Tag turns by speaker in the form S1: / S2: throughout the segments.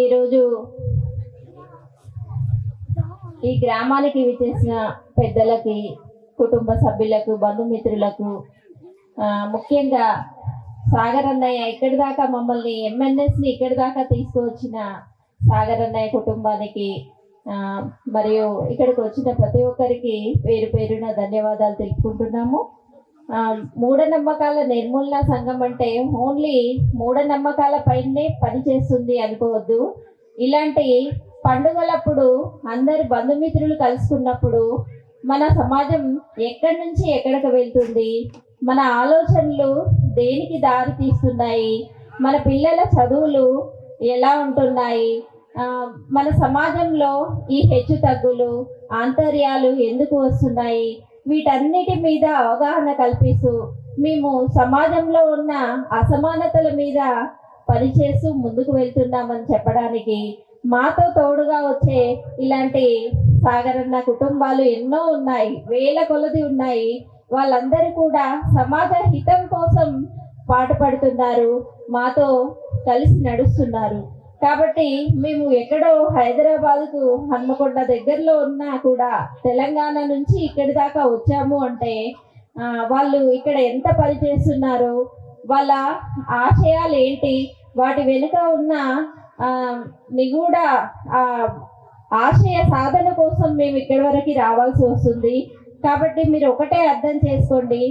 S1: ఈరోజు ఈ గ్రామానికి విచ్చేసిన పెద్దలకి కుటుంబ సభ్యులకు బంధుమిత్రులకు ముఖ్యంగా సాగర్ అన్నయ్య ఇక్కడి దాకా మమ్మల్ని ఎంఎన్ఎస్ని ఇక్కడి దాకా తీసుకువచ్చిన సాగర్ అన్నయ్య కుటుంబానికి మరియు ఇక్కడికి వచ్చిన ప్రతి ఒక్కరికి పేరు పేరున ధన్యవాదాలు తెలుపుకుంటున్నాము. మూఢనమ్మకాల నిర్మూలన సంఘం అంటే ఓన్లీ మూఢనమ్మకాల పైనే పనిచేస్తుంది అనుకోవద్దు. ఇలాంటి పండుగలప్పుడు అందరు బంధుమిత్రులు కలుసుకున్నప్పుడు మన సమాజం ఎక్కడి నుంచి ఎక్కడికి వెళ్తుంది? మన ఆలోచనలు దేనికి దారి తీస్తున్నాయి? మన పిల్లల చదువులు ఎలా ఉంటున్నాయి? మన సమాజంలో ఈ హెచ్చు తగ్గులు ఆంతర్యాలు ఎందుకు వస్తున్నాయి? వీటన్నిటి మీద అవగాహన కల్పిస్తూ మేము సమాజంలో ఉన్న అసమానతల మీద పనిచేస్తూ ముందుకు వెళ్తున్నామని చెప్పడానికి మాతో తోడుగా వచ్చే ఇలాంటి సాగరన్న కుటుంబాలు ఎన్నో ఉన్నాయి వేల కొలది ఉన్నాయి. వాళ్ళందరూ కూడా సమాజ హితం కోసం పాటుపడుతున్నారు మాతో కలిసి నడుస్తున్నారు. కాబట్టి మేము ఎక్కడో హైదరాబాద్కు హన్మకొండ దగ్గరలో ఉన్నా కూడా తెలంగాణ నుంచి ఇక్కడి దాకా వచ్చాము అంటే వాళ్ళు ఇక్కడ ఎంత పని చేస్తున్నారో వాళ్ళ ఆశయాలు ఏంటి వాటి వెనుక ఉన్న నిగూఢ ఆశయ సాధన కోసం మేము ఇక్కడి వరకు రావాల్సి వస్తుంది. కాబట్టి మీరు ఒకటే అర్థం చేసుకోండి.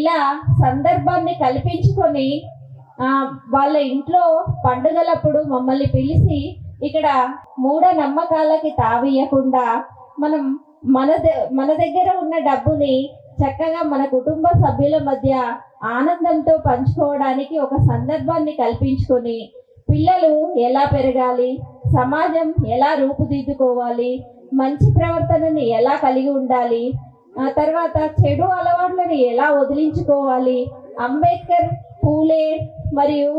S1: ఇలా సందర్భాన్ని కల్పించుకొని వాళ్ళ ఇంట్లో పండుగలప్పుడు మమ్మల్ని పిలిచి ఇక్కడ మూఢ నమ్మకాలకి తావియకుండా మనం మన మన దగ్గర ఉన్న డబ్బుని చక్కగా మన కుటుంబ సభ్యుల మధ్య ఆనందంతో పంచుకోవడానికి ఒక సందర్భాన్ని కల్పించుకొని పిల్లలు ఎలా పెరగాలి సమాజం ఎలా రూపుదిద్దుకోవాలి మంచి ప్రవర్తనని ఎలా కలిగి ఉండాలి ఆ తర్వాత చెడు అలవాట్లను ఎలా వదిలించుకోవాలి అంబేద్కర్ పూలే మరియు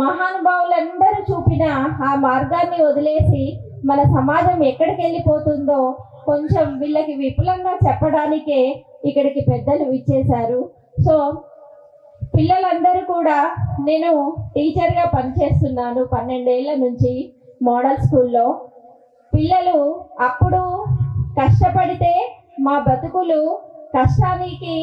S1: మహానుభావులందరూ చూపిన ఆ మార్గాన్ని వదిలేసి మన సమాజం ఎక్కడికి వెళ్ళిపోతుందో కొంచెం వీళ్ళకి విపులంగా చెప్పడానికే ఇక్కడికి పెద్దలు ఇచ్చేశారు సో పిల్లలందరూ కూడా నేను టీచర్గా పనిచేస్తున్నాను పన్నెండేళ్ళ నుంచి మోడల్ స్కూల్లో. పిల్లలు అప్పుడు కష్టపడితే మా బతుకులు కష్టానికి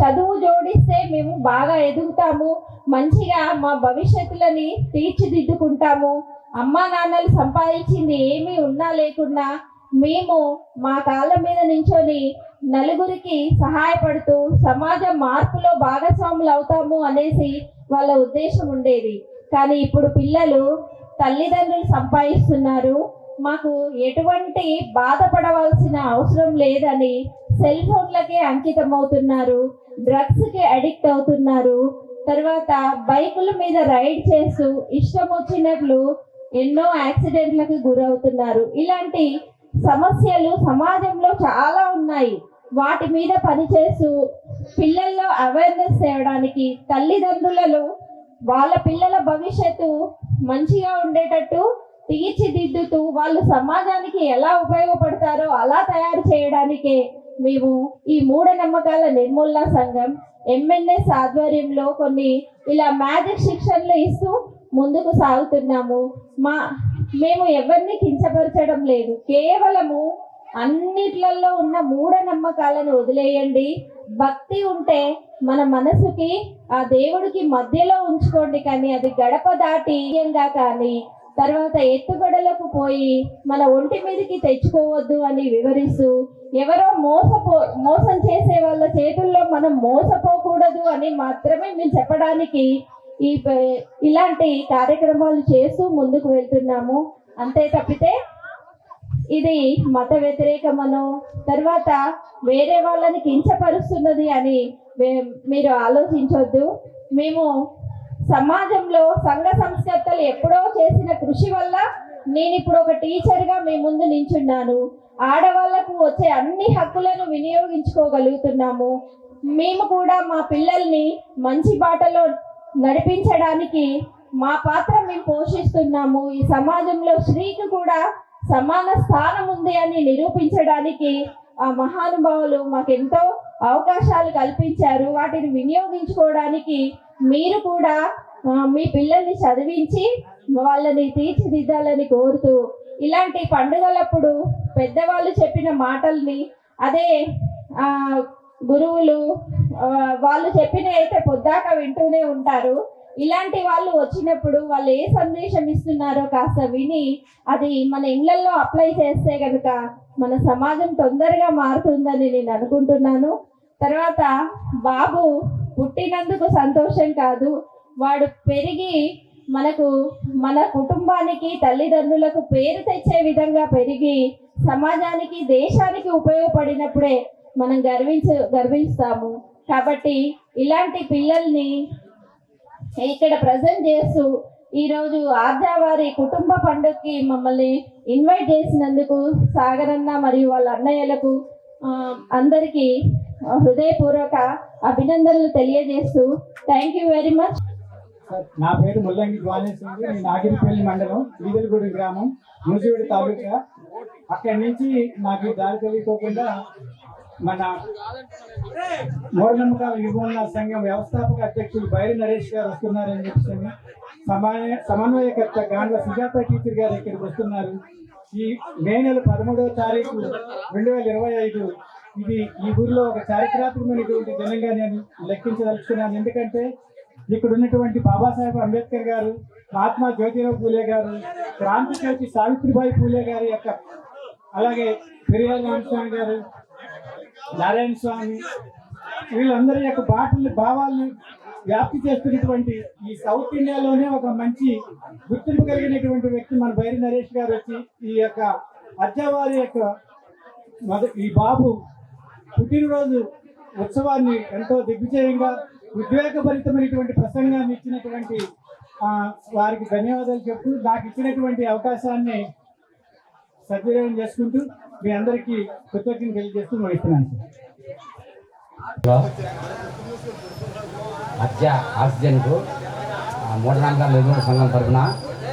S1: చదువు జోడిస్తే మేము బాగా ఎదుగుతాము. మంచిగా మా భవిష్యత్తులని తీర్చిదిద్దుకుంటాము. అమ్మా నాన్నలు సంపాదించింది ఏమీ ఉన్నా లేకున్నా మేము మా కాళ్ళ మీద నించొని నలుగురికి సహాయపడుతూ సమాజ మార్పులో భాగస్వాములు అవుతాము అనేసి వాళ్ళ ఉద్దేశం ఉండేది. కానీ ఇప్పుడు పిల్లలు తల్లిదండ్రులు సంపాదిస్తున్నారు. మాకు ఎటువంటి బాధపడవలసిన అవసరం లేదని సెల్ ఫోన్లకే అంకితం అవుతున్నారు డ్రగ్స్కి అడిక్ట్ అవుతున్నారు. తర్వాత బైకుల మీద రైడ్ చేస్తూ ఇష్టం వచ్చినట్లు ఎన్నో యాక్సిడెంట్లకు గురవుతున్నారు. ఇలాంటి సమస్యలు సమాజంలో చాలా ఉన్నాయి. వాటి మీద పనిచేస్తూ పిల్లల్లో అవేర్నెస్ తేవడానికి తల్లిదండ్రులలో వాళ్ళ పిల్లల భవిష్యత్తు మంచిగా ఉండేటట్టు తీర్చిదిద్దుతూ వాళ్ళు సమాజానికి ఎలా ఉపయోగపడతారో అలా తయారు చేయడానికే మేము ఈ మూఢనమ్మకాల నిర్మూలన సంఘం ఎంఎన్ఎస్ ఆధ్వర్యంలో కొన్ని ఇలా మ్యాజిక్ శిక్షణలు ఇస్తూ ముందుకు సాగుతున్నాము. మా మేము ఎవరిని కించపరచడం లేదు. కేవలము అన్నిట్లలో ఉన్న మూఢనమ్మకాలను వదిలేయండి. భక్తి ఉంటే మన మనసుకి ఆ దేవుడికి మధ్యలో ఉంచుకోండి కానీ అది గడప దాటి కానీ తర్వాత ఎత్తుగడలకు పోయి మన ఒంటి మీదకి తెచ్చుకోవద్దు అని వివరిస్తూ ఎవరో మోసపో మోసం చేసే వాళ్ళ చేతుల్లో మనం మోసపోకూడదు అని మాత్రమే మేము చెప్పడానికి ఈ ఇలాంటి కార్యక్రమాలు చేస్తూ ముందుకు వెళ్తున్నాము. అంతే తప్పితే ఇది మత వ్యతిరేకమనో తర్వాత వేరే వాళ్ళని కించపరుస్తున్నది అని మీరు ఆలోచించొద్దు. మేము సమాజంలో సంఘ సంస్కర్తలు ఎప్పుడో చేసిన కృషి వల్ల నేను ఇప్పుడు ఒక టీచర్గా మీ ముందు నించున్నాను. ఆడవాళ్ళకు వచ్చే అన్ని హక్కులను వినియోగించుకోగలుగుతున్నాము. మేము కూడా మా పిల్లల్ని మంచి బాటలో నడిపించడానికి మా పాత్ర మేము పోషిస్తున్నాము. ఈ సమాజంలో స్త్రీకి కూడా సమాన స్థానం ఉంది అని నిరూపించడానికి ఆ మహానుభావులు మాకెంతో అవకాశాలు కల్పించారు. వాటిని వినియోగించుకోవడానికి మీరు కూడా మీ పిల్లల్ని చదివించి వాళ్ళని తీర్చిదిద్దాలని కోరుతూ ఇలాంటి పండుగలప్పుడు పెద్దవాళ్ళు చెప్పిన మాటల్ని అదే గురువులు వాళ్ళు చెప్పిన అయితే పొద్దాక వింటూనే ఉంటారు. ఇలాంటి వాళ్ళు వచ్చినప్పుడు వాళ్ళు ఏ సందేశం ఇస్తున్నారో కాస్త విని అది మన ఇళ్ళలో అప్లై చేస్తే కనుక మన సమాజం తొందరగా మారుతుందని నేను అనుకుంటున్నాను. తర్వాత బాబు పుట్టినందుకు సంతోషం కాదు. వాడు పెరిగి మనకు మన కుటుంబానికి తల్లిదండ్రులకు పేరు తెచ్చే విధంగా పెరిగి సమాజానికి దేశానికి ఉపయోగపడినప్పుడే మనం గర్వించ గర్విస్తాము. కాబట్టి ఇలాంటి పిల్లల్ని ఇక్కడ ప్రజెంట్ చేస్తూ ఈరోజు ఆర్జావారి కుటుంబ పండుగకి మమ్మల్ని ఇన్వైట్ చేసినందుకు సాగరన్న మరియు వాళ్ళ అన్నయ్యలకు అందరికీ హృదయపూర్వక అభినందనలు తెలియజేస్తూ థ్యాంక్ యూ వెరీ మచ్.
S2: నా పేరు ముల్లంగి జ్వాలేశ్వరి నేను నాగిరిపల్లి మండలం ఈదలగూడి గ్రామం ముసివిడి తాలూకా. అక్కడి నుంచి నాకు దారి తెలియకోకుండా మన మూఢనమ్మకాల యువన సంఘం వ్యవస్థాపక అధ్యక్షులు బైరి నరేష్ గారు వస్తున్నారని చెప్పేసి సమన్వయ సమన్వయకర్త గాండ్ల సుజాత టీచర్ గారు ఇక్కడికి వస్తున్నారు. ఈ మే నెల పదమూడవ తారీఖు రెండు వేల ఇరవై ఐదు ఇది ఈ ఊరిలో ఒక చారిత్రాత్మకమైనటువంటి దినంగా నేను లెక్కించదలుచుకున్నాను. ఎందుకంటే ఇక్కడ ఉన్నటువంటి బాబాసాహెబ్ అంబేద్కర్ గారు మహాత్మా జ్యోతిరావు పూలే గారు క్రాంతి సావిత్రిబాయి పూలే గారి యొక్క అలాగే పెరియార్ రామస్వామి గారు నారాయణ స్వామి వీళ్ళందరి యొక్క బాటలు భావాలను వ్యాప్తి చేస్తున్నటువంటి ఈ సౌత్ ఇండియాలోనే ఒక మంచి గుర్తింపు కలిగినటువంటి వ్యక్తి మన బైరి నరేష్ గారు వచ్చి ఈ యొక్క అజ్జావారి యొక్క ఈ బాబు పుట్టినరోజు ఉత్సవాన్ని ఎంతో దిగ్విజయంగా ఉద్వేగభరితమైనటువంటి ప్రసంగాన్ని ఇచ్చినటువంటి వారికి ధన్యవాదాలు చెప్తూ నాకు ఇచ్చినటువంటి అవకాశాన్ని సద్వినియోగం చేసుకుంటూ మీ అందరికీ కృతజ్ఞతలు తెలియజేస్తూ ముగిస్తున్నాను సార్.
S3: హత్య ఆక్సిజన్కు మూఢనమ్మకాల నిర్మూలన సంఘం తరఫున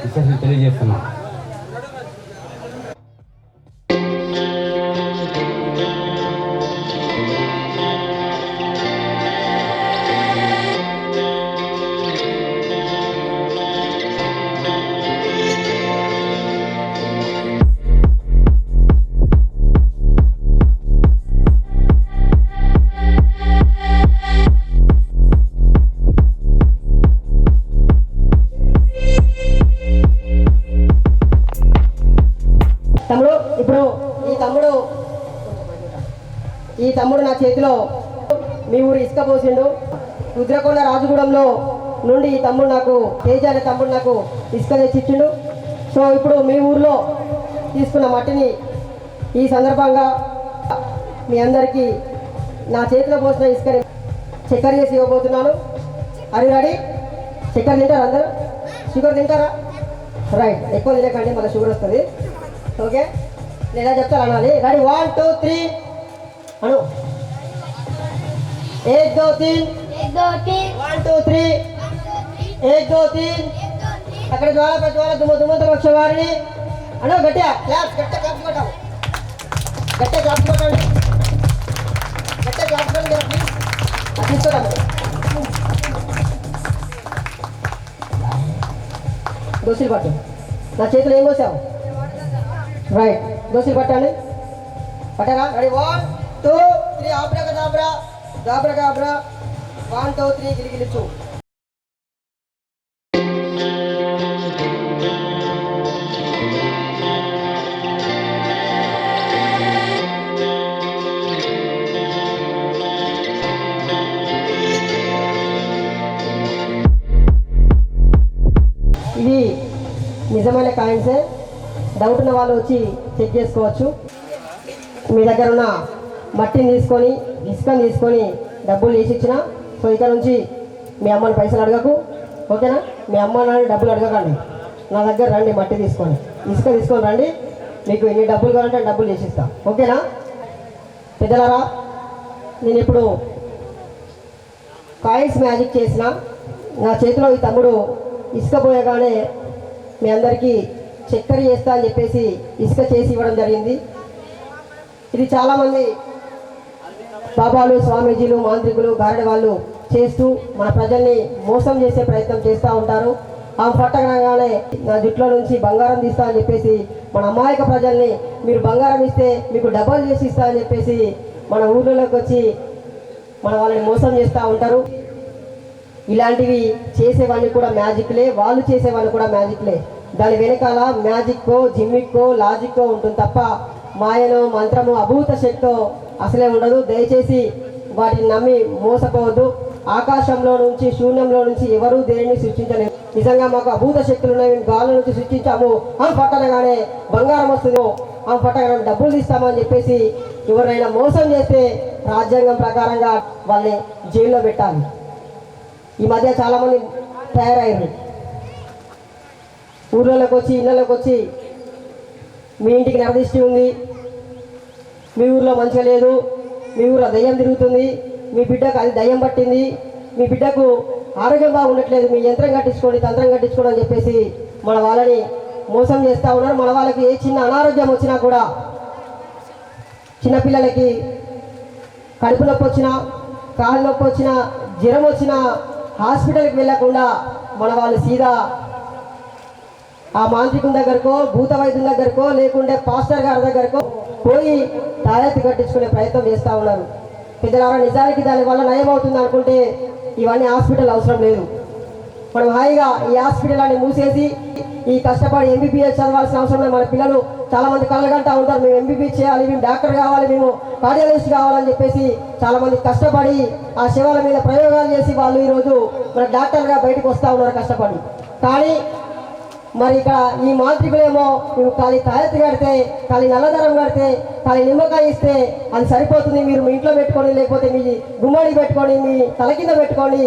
S3: విశేషం
S4: తెలియజేస్తున్నాను చేతిలో మీ ఊరు ఇసుక పోసిండు. రుద్రకొండ రాజగూడెంలో నుండి ఈ తమ్ముడు నాకు తేజ అనే తమ్ముడు నాకు ఇసుక తెచ్చిచ్చిండు. సో ఇప్పుడు మీ ఊర్లో తీసుకున్న మట్టిని ఈ సందర్భంగా మీ అందరికీ నా చేతిలో పోసిన ఇసుకని చక్కెర చేసి ఇవ్వబోతున్నాను. అరే రెడీ చక్కెర తింటారా అందరూ? షుగర్ తింటారా? రైట్ ఎక్కువ తినకండి మళ్ళీ షుగర్ వస్తుంది. ఓకే నేను ఎలా చెప్తాను అనాలి? రెడీ వన్ టూ త్రీ అను. एक दो तीन
S5: एक दो तीन
S4: वन टू थ्री एक दो तीन అక్కడ జ్వాల పై జ్వాల దుమ్మ దుమ్మంత పక్ష వారిని అను గట్టిగా క్లాప్స్ గట్టిగా క్లాప్స్ కొట్టాము గట్టిగా క్లాప్స్ కొట్టండి గట్టిగా క్లాప్స్ కొట్టండి ప్లీజ్ అది తీసుకోరాము దోశలు పట్టు నా చేతిలో ఏం పోసావు రైట్ దోశలు పట్టండి పట్టారా ready one two three ఆబ్రా దాబ్రా దాబ్రా గాబ్రా one two three గిలిగిలిచు ఇది నిజమైన కాయిన్సే. డౌట్ ఉన్న వాళ్ళు వచ్చి చెక్ చేసుకోవచ్చు. మీ దగ్గర ఉన్న మట్టిని తీసుకొని ఇసుకని తీసుకొని డబ్బులు వేసి ఇచ్చిన. సో ఇక్కడ నుంచి మీ అమ్మని పైసలు అడగకు. ఓకేనా? మీ అమ్మ నాన్న డబ్బులు అడగకండి. నా దగ్గర రండి మట్టి తీసుకొని. ఇసుక తీసుకొని రండి. మీకు ఎన్ని డబ్బులు కావాలంటే డబ్బులు చేసిస్తా ఓకేనా? పెద్దలారా నేను ఇప్పుడు కాయిన్స్ మ్యాజిక్ చేసిన. నా చేతిలో ఈ తమ్ముడు ఇసుక పోయగానే మీ అందరికీ చక్కెర చేస్తా అని చెప్పేసి ఇసుక చేసి ఇవ్వడం జరిగింది. ఇది చాలామంది బాబాలు స్వామీజీలు మాంత్రికులు గారడి వాళ్ళు చేస్తూ మన ప్రజల్ని మోసం చేసే ప్రయత్నం చేస్తూ ఉంటారు. ఆ పట్టగానే నా జుట్లో నుంచి బంగారం తీస్తా అని చెప్పేసి మన అమాయక ప్రజల్ని మీరు బంగారం ఇస్తే మీకు డబల్ చేసి ఇస్తా అని చెప్పేసి మన ఊర్లలోకి వచ్చి మన వాళ్ళని మోసం చేస్తూ ఉంటారు. ఇలాంటివి చేసేవన్నీ కూడా మ్యాజిక్లే వాళ్ళు చేసేవన్నీ కూడా మ్యాజిక్లే. దాని వెనకాల మ్యాజిక్కో జిమ్మిక్కో లాజిక్కో ఉంటుంది తప్ప మాయనో మంత్రము అభూత శక్తో అసలే ఉండదు. దయచేసి వాటిని నమ్మి మోసపోవద్దు. ఆకాశంలో నుంచి శూన్యంలో నుంచి ఎవరూ దేనిని సృష్టించలేదు. నిజంగా మాకు అభూత శక్తులు ఉన్నాయి. మేము గాలి నుంచి సృష్టించాము. అని పట్టనగానే బంగారం వస్తుందో. ఆ పట్టగానే డబ్బులు తీస్తామని చెప్పేసి ఎవరైనా మోసం చేస్తే రాజ్యాంగం ప్రకారంగా వాళ్ళని జైల్లో పెట్టాలి. ఈ మధ్య చాలామంది తయారయ్యారు. ఊర్లలోకి వచ్చి ఇళ్ళలోకి వచ్చి మీ ఇంటికి నరదిష్టి ఉంది. మీ ఊర్లో మంచిగా లేదు మీ ఊర్లో దయ్యం తిరుగుతుంది మీ బిడ్డకు అది దయ్యం పట్టింది మీ బిడ్డకు ఆరోగ్యం బాగుండట్లేదు మీ యంత్రం కట్టించుకోండి తంత్రం కట్టించుకోండి అని చెప్పేసి మన వాళ్ళని మోసం చేస్తూ ఉన్నారు. మన వాళ్ళకి ఏ చిన్న అనారోగ్యం వచ్చినా కూడా చిన్నపిల్లలకి కడుపు నొప్పి వచ్చినా కాళ్ళ నొప్పి వచ్చినా జ్వరం వచ్చినా హాస్పిటల్కి వెళ్ళకుండా మన వాళ్ళు సీదా ఆ మాంత్రికుని దగ్గరకో భూత వైద్యం దగ్గరకో లేకుంటే పాస్టర్ గారి దగ్గరకో పోయి తాయెత్తి కట్టించుకునే ప్రయత్నం చేస్తూ ఉన్నారు. పెద్దలారా నిజానికి దానివల్ల నయం అవుతుంది అనుకుంటే ఇవన్నీ హాస్పిటల్ అవసరం లేదు. మనం హాయిగా ఈ హాస్పిటల్ అని మూసేసి ఈ కష్టపడి ఎంబీబీఎస్ చదవాల్సిన అవసరం లేదు. మన పిల్లలు చాలామంది కళ్ళగంటా ఉంటారు. మేము ఎంబీబీఎస్ చేయాలి మేము డాక్టర్ కావాలి మేము కార్డియాలజిస్ట్ కావాలని చెప్పేసి చాలామంది కష్టపడి ఆ శివాల మీద ప్రయోగాలు చేసి వాళ్ళు ఈరోజు మన డాక్టర్గా బయటకు వస్తూ ఉన్నారు కష్టపడి. కానీ మరి ఇక్కడ ఈ మాంత్రికులేమో నువ్వు ఖాళీ తాయెత్తు కడితే ఖాళీ నల్లధనం కడితే ఖాళీ నిమ్మకాయ ఇస్తే అది సరిపోతుంది. మీరు మీ ఇంట్లో పెట్టుకొని లేకపోతే మీ గుమ్మడి పెట్టుకొని మీ తల కింద పెట్టుకొని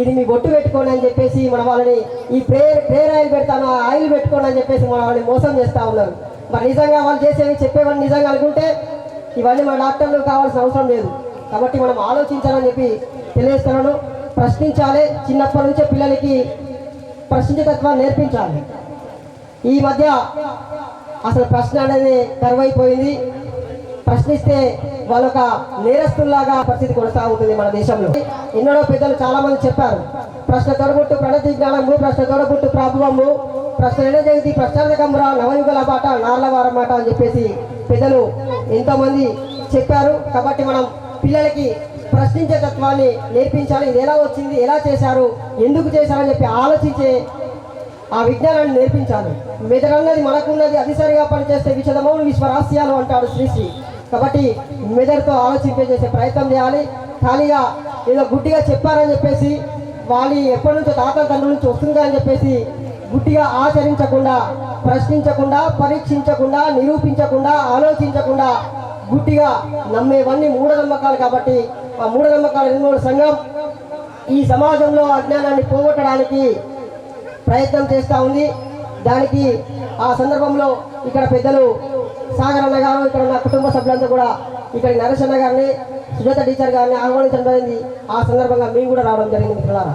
S4: ఇది మీ బొట్టు పెట్టుకోండి అని చెప్పేసి మన వాళ్ళని ఈ ప్రేయర్ ప్రేయర్ ఆయిల్ పెడతాను ఆ ఆయిల్ పెట్టుకోండి అని చెప్పేసి మన వాళ్ళని మోసం చేస్తూ ఉన్నారు. మరి నిజంగా వాళ్ళు చేసేవి చెప్పేవాళ్ళు నిజంగా అనుకుంటే ఇవన్నీ మన డాక్టర్లు కావాల్సిన అవసరం లేదు. కాబట్టి మనం ఆలోచించాలని చెప్పి తెలియజేస్తున్నాను. ప్రశ్నించాలి. చిన్నప్పటి నుంచే పిల్లలకి ప్రశ్నించేతత్వాన్ని నేర్పించాలి. ఈ మధ్య అసలు ప్రశ్న అనేది కరువైపోయింది ప్రశ్నిస్తే వాళ్ళొక నేరస్తుల్లాగా పరిస్థితి కొనసాగుతుంది మన దేశంలో. ఎన్నడో పెద్దలు చాలా మంది చెప్పారు ప్రశ్న తొడగొట్టు ప్రణతి జ్ఞానము ప్రశ్న తొడగొట్టు ప్రాభవము ప్రశ్న ఎడ జగతి ప్రశ్నార్థకంరా నవయుగల బాట నార్లవారం మాట అని చెప్పేసి పెద్దలు ఎంతోమంది చెప్పారు. కాబట్టి మనం పిల్లలకి ప్రశ్నించే తత్వాన్ని నేర్పించాలి. ఇది ఎలా వచ్చింది? ఎలా చేశారు? ఎందుకు చేశారని చెప్పి ఆలోచించే ఆ విజ్ఞానాన్ని నేర్పించాలి. మెదడన్నది మనకున్నది అది సరిగా పనిచేస్తే విషదమౌలు విశ్వరాస్యాలు అంటాడు శ్రీశ్రీ కాబట్టి మెదడుతో ఆలోచింపజేసే ప్రయత్నం చేయాలి. ఖాళీగా ఏదో గుడ్డిగా చెప్పారని చెప్పేసి వాళ్ళు ఎప్పటి నుంచో తాతల తండ్రుల నుంచి వస్తుందా అని చెప్పేసి గుడ్డిగా ఆచరించకుండా ప్రశ్నించకుండా పరీక్షించకుండా నిరూపించకుండా ఆలోచించకుండా గుట్టిగా నమ్మేవన్నీ మూఢనమ్మకాలు కాబట్టి ఆ మూఢనమ్మకాల నిర్మూలన సంఘం ఈ సమాజంలో అజ్ఞానాన్ని పోగొట్టడానికి ప్రయత్నం చేస్తూ ఉంది. దానికి ఆ సందర్భంలో ఇక్కడ పెద్దలు సాగర్ అన్న గారు ఇక్కడ ఉన్న కుటుంబ సభ్యులంతా కూడా ఇక్కడ నరేష్ అన్న గారిని సుజాత టీచర్ గారిని ఆహ్వానించడం జరిగింది. ఆ సందర్భంగా మేము కూడా రావడం జరిగింది. మిత్రులారా